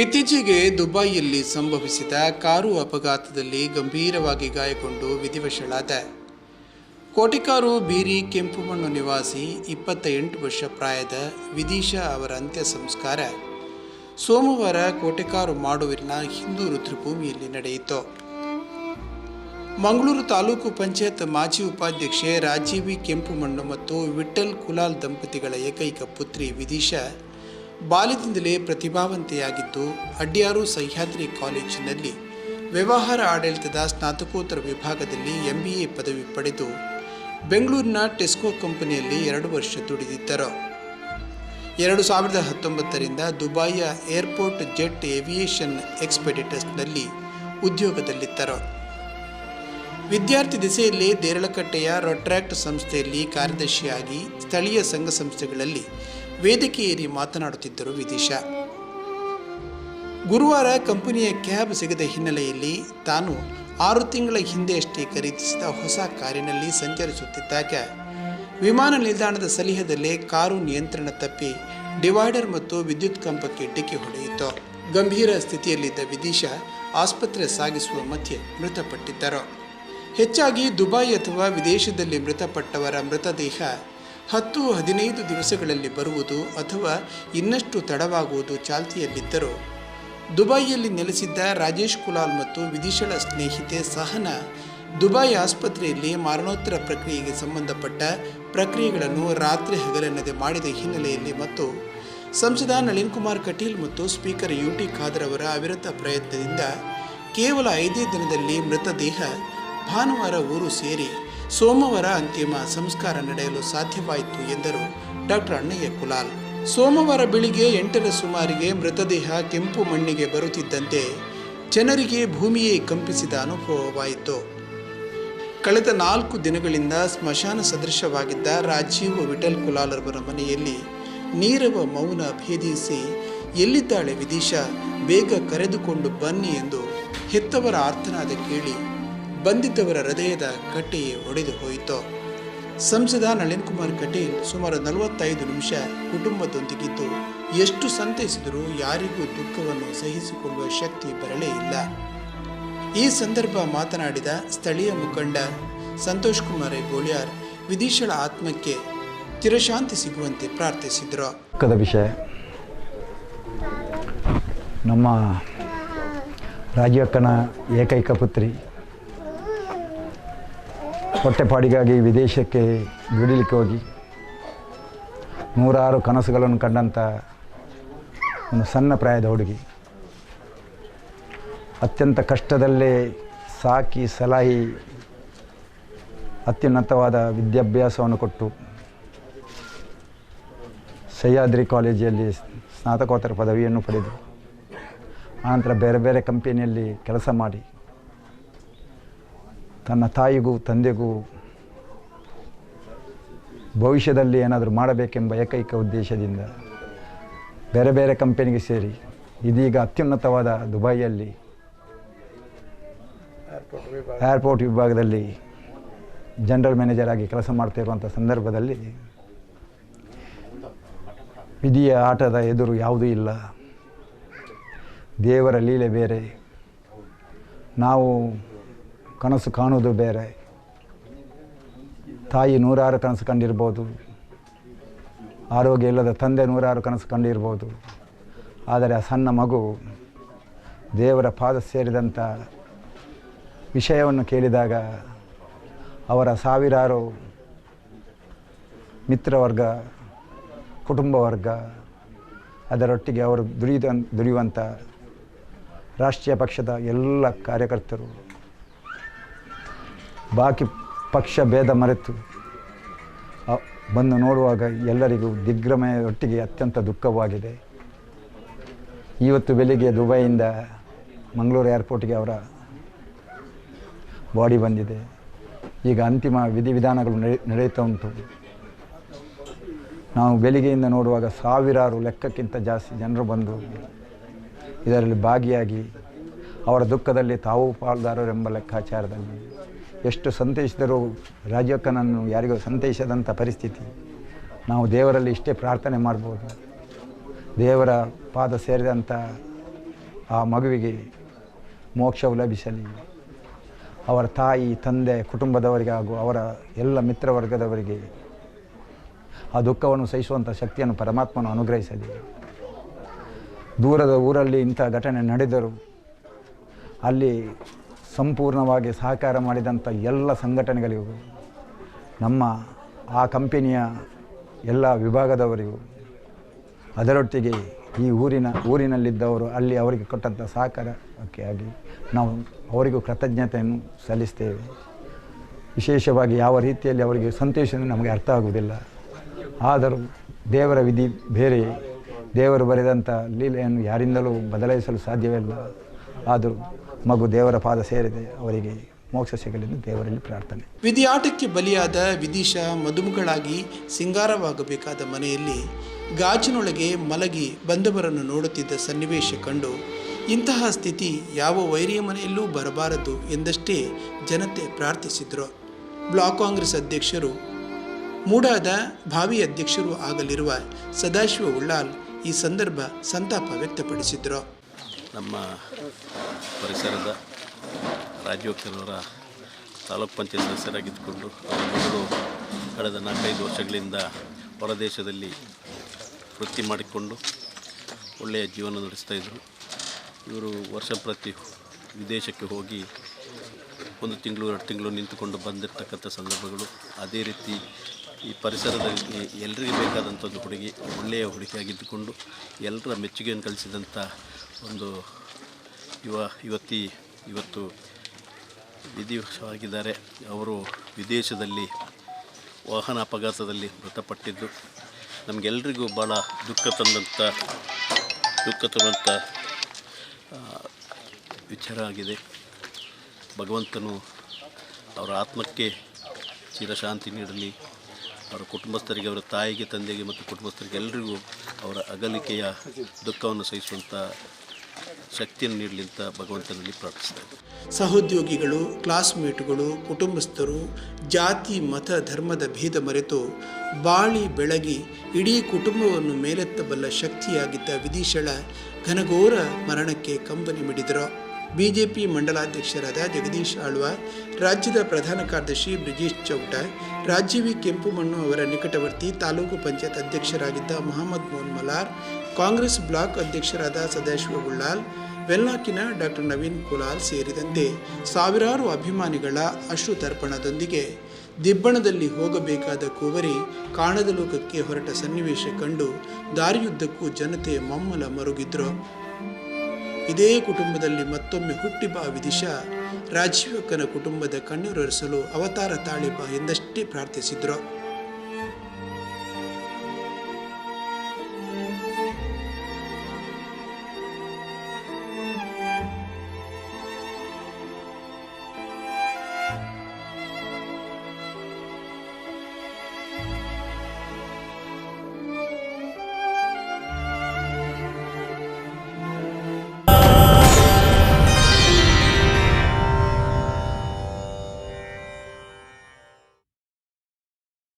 ಇತ್ತೀಚೆಗೆ ದುಬೈಯಲ್ಲಿ ಸಂಭವಿಸಿದ ಕಾರು ಅಪಘಾತದಲ್ಲಿ ಗಂಭೀರವಾಗಿ ಗಾಯಗೊಂಡು ವಿಧಿವಶಳಾದ ಕೋಟಿಕಾರು ಬೀರಿ ಕೆಂಪುಮಣ್ಣು ನಿವಾಸಿ ಇಪ್ಪತ್ತ ಎಂಟು ವರ್ಷ ಪ್ರಾಯದ ವಿದೀಶಾ ಅವರ ಅಂತ್ಯ ಸಂಸ್ಕಾರ ಸೋಮವಾರ ಕೋಟೆಕಾರು ಮಾಡುವಿನ ಹಿಂದೂ ರುದ್ರಭೂಮಿಯಲ್ಲಿ ನಡೆಯಿತು. ಮಂಗಳೂರು ತಾಲೂಕು ಪಂಚಾಯತ್ ಮಾಜಿ ಉಪಾಧ್ಯಕ್ಷೆ ರಾಜೀವಿ ಕೆಂಪುಮಣ್ಣು ಮತ್ತು ವಿಠಲ್ ಕುಲಾಲ್ ದಂಪತಿಗಳ ಏಕೈಕ ಪುತ್ರಿ ವಿದಿಶಾ ಬಾಲ್ಯದಿಂದಲೇ ಪ್ರತಿಭಾವಂತೆಯಾಗಿದ್ದು, ಅಡ್ಯಾರು ಸಹ್ಯಾದ್ರಿ ಕಾಲೇಜಿನಲ್ಲಿ ವ್ಯವಹಾರ ಆಡಳಿತದ ಸ್ನಾತಕೋತ್ತರ ವಿಭಾಗದಲ್ಲಿ ಎಂಬಿಎ ಪದವಿ ಪಡೆದು, ಬೆಂಗಳೂರಿನ ಟೆಸ್ಕೋ ಕಂಪನಿಯಲ್ಲಿ ಎರಡು ವರ್ಷ ದುಡಿದಿದ್ದರು. ಎರಡು ಸಾವಿರದ ಹತ್ತೊಂಬತ್ತರಿಂದ ದುಬಾಯಿಯ ಏರ್ಪೋರ್ಟ್ ಜೆಟ್ ಏವಿಯೇಷನ್ ಎಕ್ಸ್ಪೆಡಿಟರ್ಸ್ನಲ್ಲಿ ಉದ್ಯೋಗದಲ್ಲಿದ್ದರು. ವಿದ್ಯಾರ್ಥಿ ದಿಸೆಯಲ್ಲಿ ದೇರಳಕಟ್ಟೆಯ ರೊಟ್ರಾಕ್ಟ್ ಸಂಸ್ಥೆಯಲ್ಲಿ ಕಾರ್ಯದರ್ಶಿಯಾಗಿ ಸ್ಥಳೀಯ ಸಂಘ ಸಂಸ್ಥೆಗಳಲ್ಲಿ ವೇದಿಕೆ ಏರಿ ಮಾತನಾಡುತ್ತಿದ್ದರು ವಿದಿಶಾ. ಗುರುವಾರ ಕಂಪನಿಯ ಕ್ಯಾಬ್ ಸಿಗದ ಹಿನ್ನೆಲೆಯಲ್ಲಿ ತಾನು ಆರು ತಿಂಗಳ ಹಿಂದೆಯಷ್ಟೇ ಖರೀದಿಸಿದ ಹೊಸ ಕಾರಿನಲ್ಲಿ ಸಂಚರಿಸುತ್ತಿದ್ದಾಗ, ವಿಮಾನ ನಿಲ್ದಾಣದ ಸಲಿಹದಲ್ಲೇ ಕಾರು ನಿಯಂತ್ರಣ ತಪ್ಪಿ ಡಿವೈಡರ್ ಮತ್ತು ವಿದ್ಯುತ್ ಕಂಬಕ್ಕೆ ಡಿಕ್ಕಿ ಹೊಡೆಯಿತು. ಗಂಭೀರ ಸ್ಥಿತಿಯಲ್ಲಿದ್ದ ವಿದಿಶಾ ಆಸ್ಪತ್ರೆ ಸಾಗಿಸುವ ಮಧ್ಯೆ ಮೃತಪಟ್ಟಿದ್ದರು. ಹೆಚ್ಚಾಗಿ ದುಬೈ ಅಥವಾ ವಿದೇಶದಲ್ಲಿ ಮೃತಪಟ್ಟವರ ಮೃತದೇಹ ಹತ್ತು ಹದಿನೈದು ದಿವಸಗಳಲ್ಲಿ ಬರುವುದು ಅಥವಾ ಇನ್ನಷ್ಟು ತಡವಾಗುವುದು ಚಾಲ್ತಿಯಲ್ಲಿದ್ದರು, ದುಬೈಯಲ್ಲಿ ನೆಲೆಸಿದ್ದ ರಾಜೇಶ್ ಕುಲಾಲ್ ಮತ್ತು ವಿದಿಶಳ ಸ್ನೇಹಿತೆ ಸಹನ ದುಬೈ ಆಸ್ಪತ್ರೆಯಲ್ಲಿ ಮರಣೋತ್ತರ ಪ್ರಕ್ರಿಯೆಗೆ ಸಂಬಂಧಪಟ್ಟ ಪ್ರಕ್ರಿಯೆಗಳನ್ನು ರಾತ್ರಿ ಹಗಲೆನ್ನದೆ ಮಾಡಿದ ಹಿನ್ನೆಲೆಯಲ್ಲಿ ಮತ್ತು ಸಂಸದ ನಳಿನ್ ಕುಮಾರ್ ಕಟೀಲ್ ಮತ್ತು ಸ್ಪೀಕರ್ ಯು ಟಿ ಖಾದರ್ ಅವರ ಅವಿರತ ಪ್ರಯತ್ನದಿಂದ ಕೇವಲ ಐದೇ ದಿನದಲ್ಲಿ ಮೃತದೇಹ ಭಾನುವಾರ ಊರು ಸೇರಿ ಸೋಮವಾರ ಅಂತಿಮ ಸಂಸ್ಕಾರ ನಡೆಯಲು ಸಾಧ್ಯವಾಯಿತು ಎಂದರು ಡಾಕ್ಟರ್ ಅಣ್ಣಯ್ಯ ಕುಲಾಲ್. ಸೋಮವಾರ ಬೆಳಿಗ್ಗೆ ಎಂಟರ ಸುಮಾರಿಗೆ ಮೃತದೇಹ ಕೆಂಪು ಮಣ್ಣಿಗೆ ಬರುತ್ತಿದ್ದಂತೆ ಜನರಿಗೆ ಭೂಮಿಯೇ ಕಂಪಿಸಿದ ಅನುಭವವಾಯಿತು. ಕಳೆದ ನಾಲ್ಕು ದಿನಗಳಿಂದ ಸ್ಮಶಾನ ಸದೃಶವಾಗಿದ್ದ ರಾಜೀವ್ ವಿಠಲ್ ಕುಲಾಲ್ ಅವರ ಮನೆಯಲ್ಲಿ ನೀರವ ಮೌನ ಭೇದಿಸಿ, ಎಲ್ಲಿದ್ದಾಳೆ ವಿದಿಶಾ? ಬೇಗ ಕರೆದುಕೊಂಡು ಬನ್ನಿ ಎಂದು ಹೆತ್ತವರ ಆರ್ತನಾದ ಕೇಳಿ ಬಂದಿದ್ದವರ ಹೃದಯದ ಕಟ್ಟಿ ಒಡೆದು ಹೋಯಿತು. ಸಂಸದ ನಳಿನ್ ಕುಮಾರ್ ಕಟೀಲ್ ಸುಮಾರು ನಲವತ್ತೈದು ನಿಮಿಷ ಕುಟುಂಬದೊಂದಿಗಿದ್ದು ಎಷ್ಟು ಸಂತೈಸಿದರೂ ಯಾರಿಗೂ ದುಃಖವನ್ನು ಸಹಿಸಿಕೊಳ್ಳುವ ಶಕ್ತಿ ಬರಲೇ ಇಲ್ಲ. ಈ ಸಂದರ್ಭ ಮಾತನಾಡಿದ ಸ್ಥಳೀಯ ಮುಖಂಡ ಸಂತೋಷ್ ಕುಮಾರ್ ಗೋಳಿಯಾರ್ ವಿದೀಶಳ ಆತ್ಮಕ್ಕೆ ಚಿರಶಾಂತಿ ಸಿಗುವಂತೆ ಪ್ರಾರ್ಥಿಸಿದರು. ದುಃಖದ ವಿಷಯ. ನಮ್ಮ ರಾಜಕ್ಕನ ಏಕೈಕ ಪುತ್ರಿ ಹೊಟ್ಟೆಪಾಡಿಗಾಗಿ ವಿದೇಶಕ್ಕೆ ದುಡಿಲಿಕ್ಕೆ ಹೋಗಿ ನೂರಾರು ಕನಸುಗಳನ್ನು ಕಂಡಂಥ ಒಂದು ಸಣ್ಣ ಪ್ರಾಯದ ಹುಡುಗಿ. ಅತ್ಯಂತ ಕಷ್ಟದಲ್ಲೇ ಸಾಕಿ ಸಲಹಿ ಅತ್ಯುನ್ನತವಾದ ವಿದ್ಯಾಭ್ಯಾಸವನ್ನು ಕೊಟ್ಟು ಸಹ್ಯಾದ್ರಿ ಕಾಲೇಜಲ್ಲಿ ಸ್ನಾತಕೋತ್ತರ ಪದವಿಯನ್ನು ಪಡೆದು, ಆನಂತರ ಬೇರೆ ಬೇರೆ ಕಂಪನಿಯಲ್ಲಿ ಕೆಲಸ ಮಾಡಿ. ತನ್ನ ತಾಯಿಗೂ, ತಂದೆಗೂ ಭವಿಷ್ಯದಲ್ಲಿ ಏನಾದರೂ ಮಾಡಬೇಕೆಂಬ ಏಕೈಕ ಉದ್ದೇಶದಿಂದ ಬೇರೆ ಬೇರೆ ಕಂಪನಿಗೆ ಸೇರಿ ಇದೀಗ ಅತ್ಯುನ್ನತವಾದ ದುಬೈಯಲ್ಲಿ ಏರ್ಪೋರ್ಟ್ ವಿಭಾಗದಲ್ಲಿ ಜನರಲ್ ಮ್ಯಾನೇಜರ್ ಆಗಿ ಕೆಲಸ ಮಾಡ್ತಿರುವಂಥ ಸಂದರ್ಭದಲ್ಲಿ ವಿಧಿಯ ಆಟದ ಎದುರು ಯಾವುದೂ ಇಲ್ಲ. ದೇವರ ಲೀಲೆ ಬೇರೆ. ನಾವು ಕನಸು ಕಾಣೋದು ಬೇರೆ. ತಾಯಿ ನೂರಾರು ಕನಸು ಕಂಡಿರ್ಬೋದು. ಆರೋಗ್ಯ ಇಲ್ಲದ ತಂದೆ ನೂರಾರು ಕನಸು ಕಂಡಿರ್ಬೋದು. ಆದರೆ ಆ ಸಣ್ಣ ಮಗು ದೇವರ ಪಾದ ಸೇರಿದಂಥ ವಿಷಯವನ್ನು ಕೇಳಿದಾಗ ಅವರ ಸಾವಿರಾರು ಮಿತ್ರವರ್ಗ ಕುಟುಂಬ ವರ್ಗ ಅದರೊಟ್ಟಿಗೆ ಅವರು ದುಡಿದ ದುಡಿಯುವಂಥ ರಾಷ್ಟ್ರೀಯ ಪಕ್ಷದ ಎಲ್ಲ ಕಾರ್ಯಕರ್ತರು ಬಾಕಿ ಪಕ್ಷ ಭೇದ ಮರೆತು. ಬಂದು ನೋಡುವಾಗ ಎಲ್ಲರಿಗೂ ದಿಗ್ಭ್ರಮೆಯೊಟ್ಟಿಗೆ ಅತ್ಯಂತ ದುಃಖವಾಗಿದೆ. ಇವತ್ತು ಬೆಳಿಗ್ಗೆ ದುಬೈಯಿಂದ ಮಂಗಳೂರು ಏರ್ಪೋರ್ಟ್ಗೆ ಅವರ ಬಾಡಿ ಬಂದಿದೆ. ಈಗ ಅಂತಿಮ ವಿಧಿವಿಧಾನಗಳು ನಡೆ, ನಡೆಯುತ್ತಾ ಉಂಟು. ನಾವು ಬೆಳಿಗ್ಗೆಯಿಂದ ನೋಡುವಾಗ ಸಾವಿರಾರು ಲೆಕ್ಕಕ್ಕಿಂತ ಜಾಸ್ತಿ ಜನರು ಬಂದು ಇದರಲ್ಲಿ ಭಾಗಿಯಾಗಿ ಅವರ ದುಃಖದಲ್ಲಿ ತಾವು ಪಾಲ್ದಾರರೆಂಬ ಲೆಕ್ಕಾಚಾರದಲ್ಲಿ ಎಷ್ಟು ಸಂತೈಸಿದರೂ ರಾಜಕ್ಕನನ್ನು ಯಾರಿಗೂ ಸಂತೈಸದಂಥ ಪರಿಸ್ಥಿತಿ. ನಾವು ದೇವರಲ್ಲಿ ಇಷ್ಟೇ ಪ್ರಾರ್ಥನೆ ಮಾಡ್ಬೋದು. ದೇವರ ಪಾದ ಸೇರಿದಂಥ ಆ ಮಗುವಿಗೆ ಮೋಕ್ಷವು ಲಭಿಸಲಿ. ಅವರ ತಾಯಿ, ತಂದೆ, ಕುಟುಂಬದವರಿಗೆ ಹಾಗೂ ಅವರ ಎಲ್ಲ ಮಿತ್ರವರ್ಗದವರಿಗೆ ಆ ದುಃಖವನ್ನು ಸಹಿಸುವಂಥ ಶಕ್ತಿಯನ್ನು ಪರಮಾತ್ಮನು ಅನುಗ್ರಹಿಸಲಿ. ದೂರದ ಊರಲ್ಲಿ ಇಂಥ ಘಟನೆ ನಡೆದರೂ ಅಲ್ಲಿ ಸಂಪೂರ್ಣವಾಗಿ ಸಹಕಾರ ಮಾಡಿದಂಥ ಎಲ್ಲ ಸಂಘಟನೆಗಳಿಗೂ, ನಮ್ಮ ಆ ಕಂಪನಿಯ ಎಲ್ಲ ವಿಭಾಗದವರಿಗೂ, ಅದರೊಟ್ಟಿಗೆ ಈ ಊರಿನ, ಊರಿನಲ್ಲಿದ್ದವರು ಅಲ್ಲಿ ಅವರಿಗೆ ಕೊಟ್ಟಂಥ ಸಹಕಾರಕ್ಕೆ ಆಗಿ ನಾವು ಅವರಿಗೂ ಕೃತಜ್ಞತೆಯನ್ನು ಸಲ್ಲಿಸ್ತೇವೆ. ವಿಶೇಷವಾಗಿ ಯಾವ ರೀತಿಯಲ್ಲಿ ಅವರಿಗೆ ಸಂತೋಷ ನಮಗೆ ಅರ್ಥ ಆಗುವುದಿಲ್ಲ. ಆದರೂ ದೇವರ ವಿಧಿ ಬೇರೆ, ದೇವರು ಬರೆದಂಥ ಲೀಲೆಯನ್ನು ಯಾರಿಂದಲೂ ಬದಲಾಯಿಸಲು ಸಾಧ್ಯವಿಲ್ಲ. ಆದರೂ ಮಗು ದೇವರ ಪಾದ ಸೇರಿದೆ, ಅವರಿಗೆ ಮೋಕ್ಷ ಸಿಗಲೆಂದು, ದೇವರಲ್ಲಿ ಪ್ರಾರ್ಥನೆ. ವಿಧಿಯಾಟಕ್ಕೆ ಬಲಿಯಾದ ವಿದಿಶ ಮದುಮಗಳಾಗಿ ಸಿಂಗಾರವಾಗಬೇಕಾದ ಮನೆಯಲ್ಲಿ ಗಾಜಿನೊಳಗೆ ಮಲಗಿ ಬಂದವರನ್ನು ನೋಡುತ್ತಿದ್ದ ಸನ್ನಿವೇಶ ಕಂಡು, ಇಂತಹ ಸ್ಥಿತಿ ಯಾವ ವೈರಿಯ ಮನೆಯಲ್ಲೂ ಬರಬಾರದು ಎಂದಷ್ಟೇ ಜನತೆ ಪ್ರಾರ್ಥಿಸಿದರು. ಬ್ಲಾಕ್ ಕಾಂಗ್ರೆಸ್ ಅಧ್ಯಕ್ಷರು, ಮೂಡಾದ ಭಾವಿ ಅಧ್ಯಕ್ಷರು ಆಗಲಿರುವ ಸದಾಶಿವ ಉಳ್ಳಾಲ್ ಈ ಸಂದರ್ಭ ಸಂತಾಪ ವ್ಯಕ್ತಪಡಿಸಿದರು. ನಮ್ಮ ಪರಿಸರದ ರಾಜೀವಕ್ಕನವರ ತಾಲೂಕು ಪಂಚಾಯತ್ ಸದಸ್ಯರಾಗಿದ್ದುಕೊಂಡು ಅವರ ಮಗಳು ಕಳೆದ ನಾಲ್ಕೈದು ವರ್ಷಗಳಿಂದ ಹೊರದೇಶದಲ್ಲಿ ವೃತ್ತಿ ಮಾಡಿಕೊಂಡು ಒಳ್ಳೆಯ ಜೀವನ ನಡೆಸ್ತಾ ಇದ್ದರು. ಇವರು ವರ್ಷ ಪ್ರತಿ ವಿದೇಶಕ್ಕೆ ಹೋಗಿ ಒಂದು ತಿಂಗಳು, ಎರಡು ತಿಂಗಳು ನಿಂತುಕೊಂಡು ಬಂದಿರತಕ್ಕಂಥ ಸಂದರ್ಭಗಳು ಅದೇ ರೀತಿ ಈ ಪರಿಸರದಲ್ಲಿ ಎಲ್ಲರಿಗೂ ಬೇಕಾದಂಥ ಒಂದು ಹುಡುಗಿ, ಒಳ್ಳೆಯ ಹುಡುಗಿಯಾಗಿದ್ದುಕೊಂಡು ಎಲ್ಲರ ಮೆಚ್ಚುಗೆಯನ್ನು ಗಳಿಸಿದಂಥ ಒಂದು ಯುವ ಯುವತಿ ಇವತ್ತು ವಿಧಿವಶವಾಗಿದ್ದಾರೆ. ಅವರು ವಿದೇಶದಲ್ಲಿ ವಾಹನ ಅಪಘಾತದಲ್ಲಿ ಮೃತಪಟ್ಟಿದ್ದು, ನಮಗೆಲ್ರಿಗೂ ಭಾಳ ದುಃಖ ತಂದಂಥ ದುಃಖ ತಂದಂಥ ವಿಚಾರ ಆಗಿದೆ. ಭಗವಂತನು ಅವರ ಆತ್ಮಕ್ಕೆ ಚಿರಶಾಂತಿ ನೀಡಲಿ. ಅವರ ಕುಟುಂಬಸ್ಥರಿಗೆ, ಅವರ ತಾಯಿಗೆ, ತಂದೆಗೆ ಮತ್ತು ಕುಟುಂಬಸ್ಥರಿಗೆ ಎಲ್ಲರಿಗೂ ಅವರ ಅಗಲಿಕೆಯ ದುಃಖವನ್ನು ಸಹಿಸುವಂಥ ಶಕ್ತಿಯನ್ನು ನೀಡಲಿ ಅಂತ ಭಗವಂತನಲ್ಲಿ ಪ್ರಾರ್ಥಿಸ್ತಾರೆ. ಸಹೋದ್ಯೋಗಿಗಳು ಕ್ಲಾಸ್ಮೇಟ್ಗಳು ಕುಟುಂಬಸ್ಥರು, ಜಾತಿ, ಮತ, ಧರ್ಮದ ಭೇದ ಮರೆತು ಬಾಳಿ ಬೆಳಗಿ ಇಡೀ ಕುಟುಂಬವನ್ನು ಮೇಲೆತ್ತಬಲ್ಲ ಶಕ್ತಿಯಾಗಿದ್ದ ವಿಧಿಶಳ ಘನಘೋರ ಮರಣಕ್ಕೆ ಕಂಬನಿ ಮಿಡಿದರು ಬಿಜೆಪಿ ಮಂಡಲಾಧ್ಯಕ್ಷರಾದ ಜಗದೀಶ್ ಆಳ್ವ, ರಾಜ್ಯದ ಪ್ರಧಾನ ಕಾರ್ಯದರ್ಶಿ ಬ್ರಿಜೇಶ್ ಚೌಟ ರಾಜೀವಿ ಕೆಂಪುಮಣ್ಣು ಅವರ ನಿಕಟವರ್ತಿ ತಾಲೂಕು ಪಂಚಾಯತ್ ಅಧ್ಯಕ್ಷರಾಗಿದ್ದ ಮೊಹಮ್ಮದ್ ಮೋನ್ ಮಲಾರ್, ಕಾಂಗ್ರೆಸ್ ಬ್ಲಾಕ್ ಅಧ್ಯಕ್ಷರಾದ ಸದಾಶಿವ ಗುಳ್ಳಾಲ್, ವೆಲ್ನಾಕಿನ ಡಾಕ್ಟರ್ ನವೀನ್ ಕುಲಾಲ್ ಸೇರಿದಂತೆ ಸಾವಿರಾರು ಅಭಿಮಾನಿಗಳ ಅಶ್ರುತರ್ಪಣದೊಂದಿಗೆ ದಿಬ್ಬಣದಲ್ಲಿ ಹೋಗಬೇಕಾದ ಕೋವರಿ ಕಾಣದ ಲೋಕಕ್ಕೆ ಹೊರಟ ಸನ್ನಿವೇಶ ಕಂಡು ದಾರಿಯುದ್ದಕ್ಕೂ ಜನತೆ ಮಮ್ಮಲ ಮರುಗಿದ್ರು. ಇದೇ ಕುಟುಂಬದಲ್ಲಿ ಮತ್ತೊಮ್ಮೆ ಹುಟ್ಟಿ ಬಾ ವಿದಿಶ. ರಾಜೀವಕ್ಕನ ಕುಟುಂಬದ ಕಣ್ಣೀರೊರೆಸಲು ಅವತಾರ ತಾಳಿ ಬಾ ಎಂದಷ್ಟೇ ಪ್ರಾರ್ಥಿಸಿದ್ರು.